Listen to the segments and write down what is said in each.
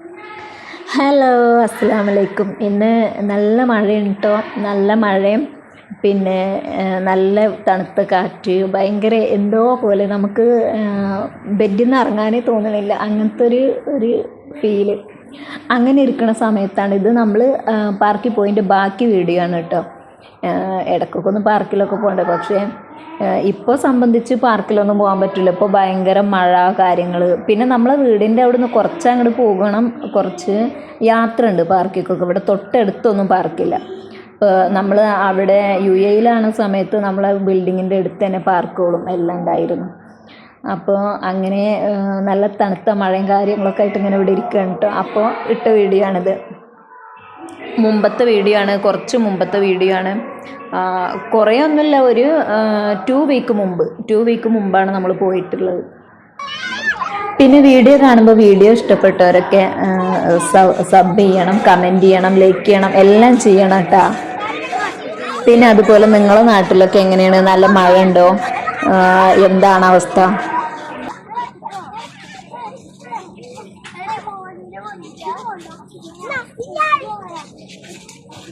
Hello അസ്സാം വലൈക്കും ഇന്ന് നല്ല മഴയുണ്ട് കേട്ടോ നല്ല മഴയും പിന്നെ നല്ല തണുത്ത കാറ്റ് ഭയങ്കര എന്തോ പോലെ നമുക്ക് ബെഡിൽ നിന്ന് ഇറങ്ങാനേ തോന്നണില്ല. അങ്ങനത്തെ ഒരു ഒരു ഫീൽ അങ്ങനെ ഇരിക്കുന്ന സമയത്താണ് ഇത് നമ്മൾ പാർക്കിൽ പോയിന്റെ ബാക്കി വീഡിയോ ആണ് കേട്ടോ ഇടയ്ക്കൊക്കെ ഒന്ന് പാർക്കിലൊക്കെ പോകണ്ടേ. പക്ഷേ ഇപ്പോൾ സംബന്ധിച്ച് പാർക്കിലൊന്നും പോകാൻ പറ്റില്ല. ഇപ്പോൾ ഭയങ്കര മഴ കാര്യങ്ങൾ പിന്നെ നമ്മളെ വീടിന്റെ അവിടെ നിന്ന് കുറച്ച് അങ്ങോട്ട് പോകണം. കുറച്ച് യാത്ര ഉണ്ട് പാർക്കിക്കൊക്കെ. ഇവിടെ തൊട്ടടുത്തൊന്നും പാർക്കില്ല. ഇപ്പോൾ നമ്മൾ അവിടെ യു എയിലാണ് സമയത്ത് നമ്മളെ ബിൽഡിങ്ങിന്റെ അടുത്ത് തന്നെ പാർക്കുകളും എല്ലാം ഉണ്ടായിരുന്നു. അപ്പോൾ അങ്ങനെ നല്ല തണുത്ത മഴയും കാര്യങ്ങളൊക്കെ ആയിട്ട് ഇങ്ങനെ ഇവിടെ ഇരിക്കുകയാണ് കേട്ടോ അപ്പോൾ ഇട്ട വീഡിയോ ആണിത്. മുമ്പത്തെ വീഡിയോ ആണ് കുറച്ച് മുമ്പത്തെ വീഡിയോ ആണ്. കുറേ ഒന്നുമില്ല ഒരു ടു വീക്ക് മുമ്പ് ടു വീക്ക് മുമ്പാണ് നമ്മൾ പോയിട്ടുള്ളത്. പിന്നെ വീഡിയോ കാണുമ്പോൾ വീഡിയോ ഇഷ്ടപ്പെട്ടവരൊക്കെ സബ് ചെയ്യണം കമന്റ് ചെയ്യണം ലൈക്ക് ചെയ്യണം എല്ലാം ചെയ്യണം കേട്ടോ. പിന്നെ അതുപോലെ നിങ്ങളുടെ നാട്ടിലൊക്കെ എങ്ങനെയാണ്? നല്ല മഴ ഉണ്ടോ എന്താണ് അവസ്ഥ?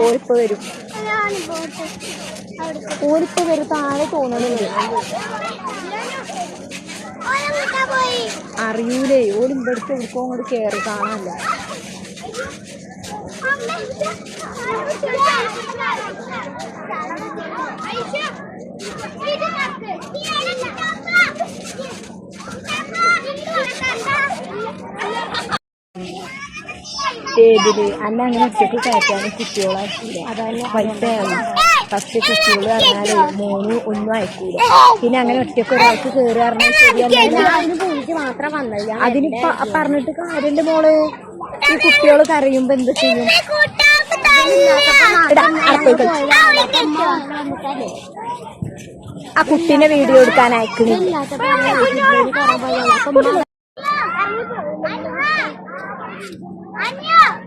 ഓരിപ്പോ വരും ഓരിപ്പ് വരും താഴെ അറിയൂലേ ഓരും ഇവിടുത്തെ എടുക്കോ അങ്ങോട്ട് കയറി കാണാനില്ല ഏതിൽ അന്ന അങ്ങനെ ഒറ്റയ്ക്ക് കയറ്റാൻ കുട്ടികളാക്കൂല അതല്ല പൈസയാണ് ഫസ്റ്റ് കുട്ടികൾ പറഞ്ഞാൽ മൂന്ന് ഒന്നും അയക്കൂല. പിന്നെ അങ്ങനെ ഒറ്റയ്ക്ക് ഒരാൾക്ക് കയറി പറഞ്ഞാൽ ശരിയല്ല അതിന് പറഞ്ഞിട്ട് കാര്യന്റെ മോൾ? ഈ കുട്ടികൾ കരയുമ്പോ എന്ത് ചെയ്യും? ആ കുട്ടീനെ വീഡിയോ എടുക്കാൻ 아니야!